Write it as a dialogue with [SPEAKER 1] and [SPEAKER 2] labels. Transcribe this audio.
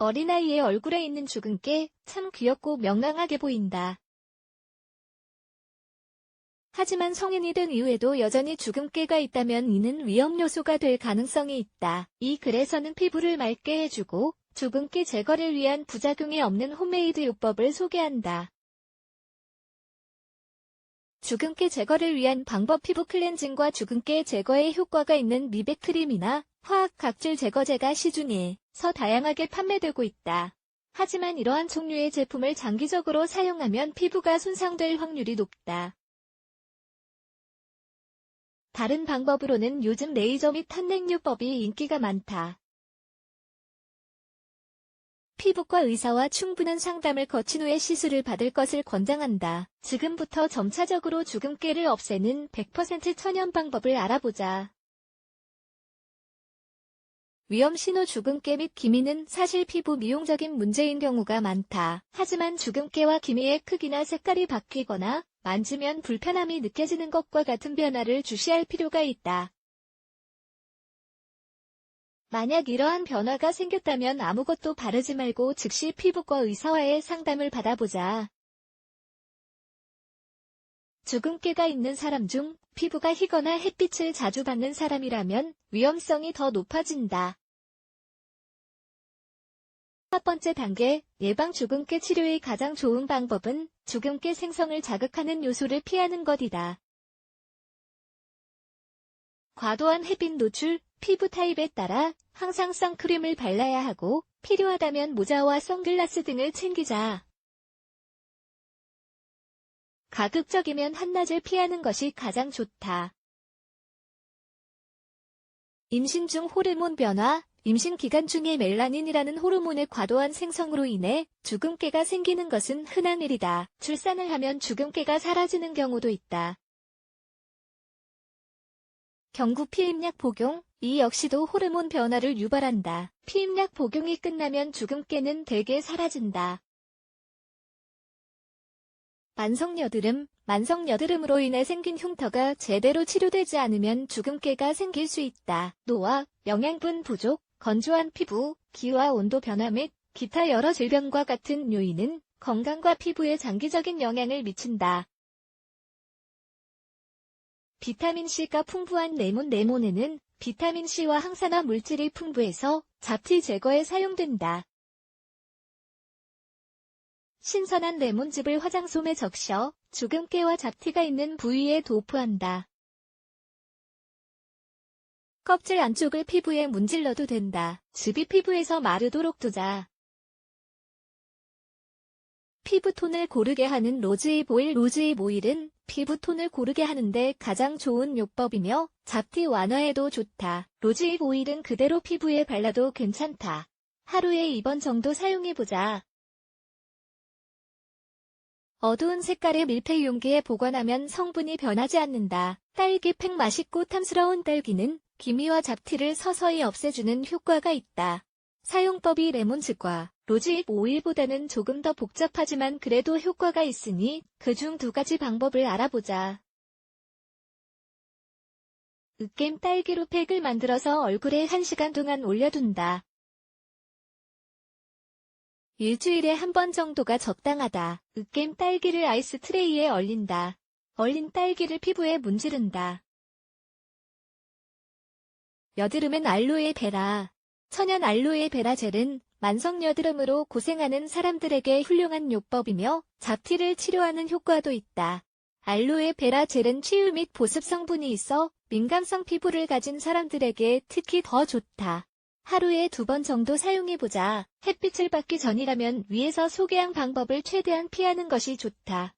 [SPEAKER 1] 어린아이의 얼굴에 있는 주근깨 참 귀엽고 명랑하게 보인다. 하지만 성인이 된 이후에도 여전히 주근깨가 있다면 이는 위험 요소가 될 가능성이 있다. 이 글에서는 피부를 맑게 해주고 주근깨 제거를 위한 부작용이 없는 홈메이드 요법을 소개한다. 주근깨 제거를 위한 방법 피부 클렌징과 주근깨 제거에 효과가 있는 미백 크림이나 화학 각질 제거제가 시중에 서 다양하게 판매되고 있다. 하지만 이러한 종류의 제품을 장기적으로 사용하면 피부가 손상될 확률이 높다. 다른 방법으로는 요즘 레이저 및 탄냉요법이 인기가 많다. 피부과 의사와 충분한 상담을 거친 후에 시술을 받을 것을 권장한다. 지금부터 점차적으로 주근깨를 없애는 100% 천연 방법을 알아보자. 위험 신호 주근깨 및 기미는 사실 피부 미용적인 문제인 경우가 많다. 하지만 주근깨와 기미의 크기나 색깔이 바뀌거나 만지면 불편함이 느껴지는 것과 같은 변화를 주시할 필요가 있다. 만약 이러한 변화가 생겼다면 아무것도 바르지 말고 즉시 피부과 의사와의 상담을 받아보자. 주근깨가 있는 사람 중 피부가 희거나 햇빛을 자주 받는 사람이라면 위험성이 더 높아진다. 첫 번째 단계, 예방 주근깨 치료의 가장 좋은 방법은 주근깨 생성을 자극하는 요소를 피하는 것이다. 과도한 햇빛 노출, 피부 타입에 따라 항상 선크림을 발라야 하고 필요하다면 모자와 선글라스 등을 챙기자. 가급적이면 한낮을 피하는 것이 가장 좋다. 임신 중 호르몬 변화, 임신 기간 중에 멜라닌이라는 호르몬의 과도한 생성으로 인해 주근깨가 생기는 것은 흔한 일이다. 출산을 하면 주근깨가 사라지는 경우도 있다. 경구 피임약 복용, 이 역시도 호르몬 변화를 유발한다. 피임약 복용이 끝나면 주근깨는 대개 사라진다. 만성여드름, 만성여드름으로 인해 생긴 흉터가 제대로 치료되지 않으면 주근깨가 생길 수 있다. 노화, 영양분 부족, 건조한 피부, 기와 온도 변화 및 기타 여러 질병과 같은 요인은 건강과 피부에 장기적인 영향을 미친다. 비타민C가 풍부한 레몬 레몬에는 비타민C와 항산화 물질이 풍부해서 잡티 제거에 사용된다. 신선한 레몬즙을 화장솜에 적셔 주근깨와 잡티가 있는 부위에 도포한다. 껍질 안쪽을 피부에 문질러도 된다. 즙이 피부에서 마르도록 두자. 피부톤을 고르게 하는 로즈잎 오일 로즈잎 오일은 피부톤을 고르게 하는데 가장 좋은 요법이며 잡티 완화에도 좋다. 로즈잎 오일은 그대로 피부에 발라도 괜찮다. 하루에 2번 정도 사용해보자. 어두운 색깔의 밀폐 용기에 보관하면 성분이 변하지 않는다. 딸기 팩 맛있고 탐스러운 딸기는 기미와 잡티를 서서히 없애주는 효과가 있다. 사용법이 레몬즙과 로즈잎 오일보다는 조금 더 복잡하지만 그래도 효과가 있으니 그 중 두 가지 방법을 알아보자. 으겜 딸기로 팩을 만들어서 얼굴에 1시간 동안 올려둔다. 일주일에 한 번 정도가 적당하다. 으겜 딸기를 아이스 트레이에 얼린다. 얼린 딸기를 피부에 문지른다. 여드름엔 알로에 베라. 천연 알로에 베라 젤은 만성 여드름으로 고생하는 사람들에게 훌륭한 요법이며 잡티를 치료하는 효과도 있다. 알로에 베라 젤은 치유 및 보습 성분이 있어 민감성 피부를 가진 사람들에게 특히 더 좋다. 하루에 두 번 정도 사용해보자. 햇빛을 받기 전이라면 위에서 소개한 방법을 최대한 피하는 것이 좋다.